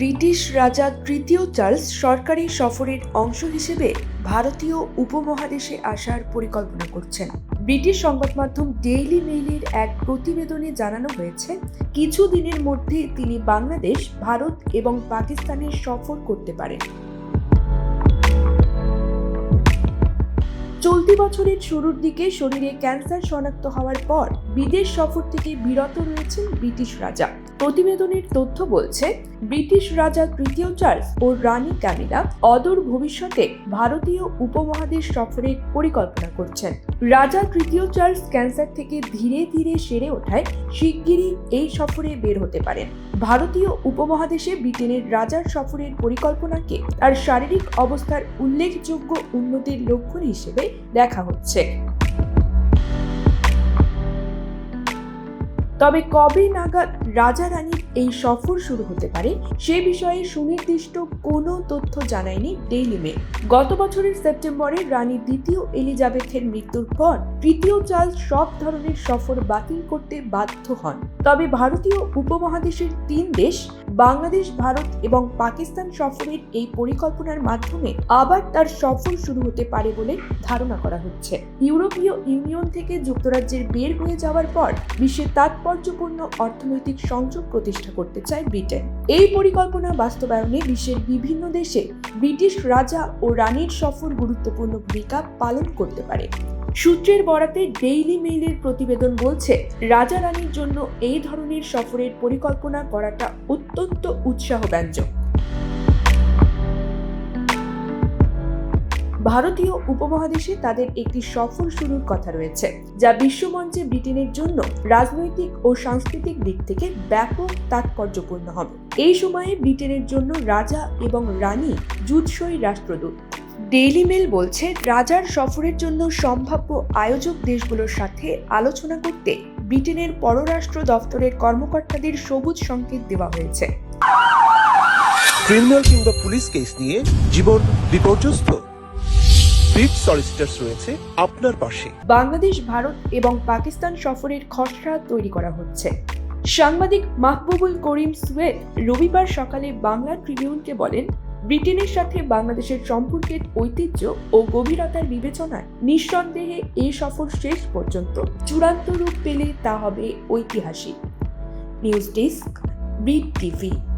British রাজা তৃতীয় Charles সরকারি সফরের অংশ হিসেবে ভারতীয় উপমহাদেশে আসার পরিকল্পনা করছেন। ব্রিটিশ সংবাদ মাধ্যম ডেইলি মেইলের এক প্রতিবেদনে জানানো হয়েছে, কিছু দিনের মধ্যে তিনি বাংলাদেশ, ভারত এবং পাকিস্তানে সফর করতে পারেন। চলতি বছরের শুরুর দিকে শরীরে ক্যান্সার শনাক্ত হওয়ার পর বিদেশ সফর থেকে বিরত রয়েছেন ব্রিটিশ রাজা। প্রতিবেদনের তথ্য বলছে, ব্রিটিশ রাজা তৃতীয় চার্লস ও রানী ক্যামিলা অদূর ভবিষ্যতে ভারতীয় উপমহাদেশ সফরের পরিকল্পনা করছেন। রাজা তৃতীয় চার্লস ক্যান্সার থেকে ধীরে ধীরে সেরে ওঠায় শিগগিরই এই সফরে বের হতে পারেন। ভারতীয় উপমহাদেশে ব্রিটেনের রাজার সফরের পরিকল্পনাকে তার শারীরিক অবস্থার উল্লেখযোগ্য উন্নতির লক্ষণ হিসেবে দেখা হচ্ছে। তবে কবে নাগাদ রাজা রানীর এই সফর শুরু হতে পারে, সে বিষয়ে সুনির্দিষ্ট কোনো তথ্য জানায়নি ডেইলি মেল গত বছরের সেপ্টেম্বরে রানী দ্বিতীয় এলিজাবেথের মৃত্যুর পর তৃতীয় চার্লস সব ধরনের সফর বাতিল করতে বাধ্য হন। তবে ভারতীয় উপমহাদেশের তিন দেশ বাংলাদেশ, ভারত এবং পাকিস্তান সফরের এই পরিকল্পনার মাধ্যমে আবার তার সফর শুরু হতে পারে বলে ধারণা করা হচ্ছে। ইউরোপীয় ইউনিয়ন থেকে যুক্তরাজ্যের বের হয়ে যাওয়ার পর বিশ্বের তাৎপর্যপূর্ণ অর্থনৈতিক সংযোগ প্রতিষ্ঠা করতে চায় ব্রিটেন। এই পরিকল্পনা বাস্তবায়নে বিশ্বের বিভিন্ন দেশে ব্রিটিশ রাজা ও রানীর সফর গুরুত্বপূর্ণ ভূমিকা পালন করতে পারে। সূত্রের বরাতে ডেইলি মেইলের প্রতিবেদন বলছে, রাজা রানীর জন্য এই ধরনের সফরের পরিকল্পনা করাটা অত্যন্ত উৎসাহব্যঞ্জক। ভারতীয় উপমহাদেশে তাদের একটি সফর শুরুর কথা রয়েছে, যা বিশ্বমঞ্চে ব্রিটেনের জন্য রাজনৈতিক ও সাংস্কৃতিক দিক থেকে ব্যাপক তাৎপর্যপূর্ণ হবে। এই সময়ে ব্রিটেনের জন্য রাজা এবং রানী জুৎসই রাষ্ট্রদূত। ডেইলি মেল বলছে রাজার সফরের জন্য সম্ভাব্য আয়োজক দেশগুলোর সাথে আলোচনা করতে ব্রিটেনের পররাষ্ট্র দপ্তরের কর্মকর্তাদের সবুজ সংকেত দেওয়া হয়েছে। ক্রিমিনাল কিংবা পুলিশ কেস নিয়ে জীবন বিপর্যস্ত। সলিসিটার্স রয়েছে আপনার পাশে। বাংলাদেশ ভারত এবং পাকিস্তান সফরের খসড়া তৈরি করা হচ্ছে। সাংবাদিক মাহবুবুল করিম সুয়েদ রবিবার সকালে বাংলা ট্রিবিউনকে বলেন ব্রিটেনের সাথে বাংলাদেশের সম্পর্কের ঐতিহ্য ও গভীরতার বিবেচনায় নিঃসন্দেহে এ সফর শেষ পর্যন্ত চূড়ান্ত রূপ পেলে তা হবে ঐতিহাসিক। News desk, Brit TV.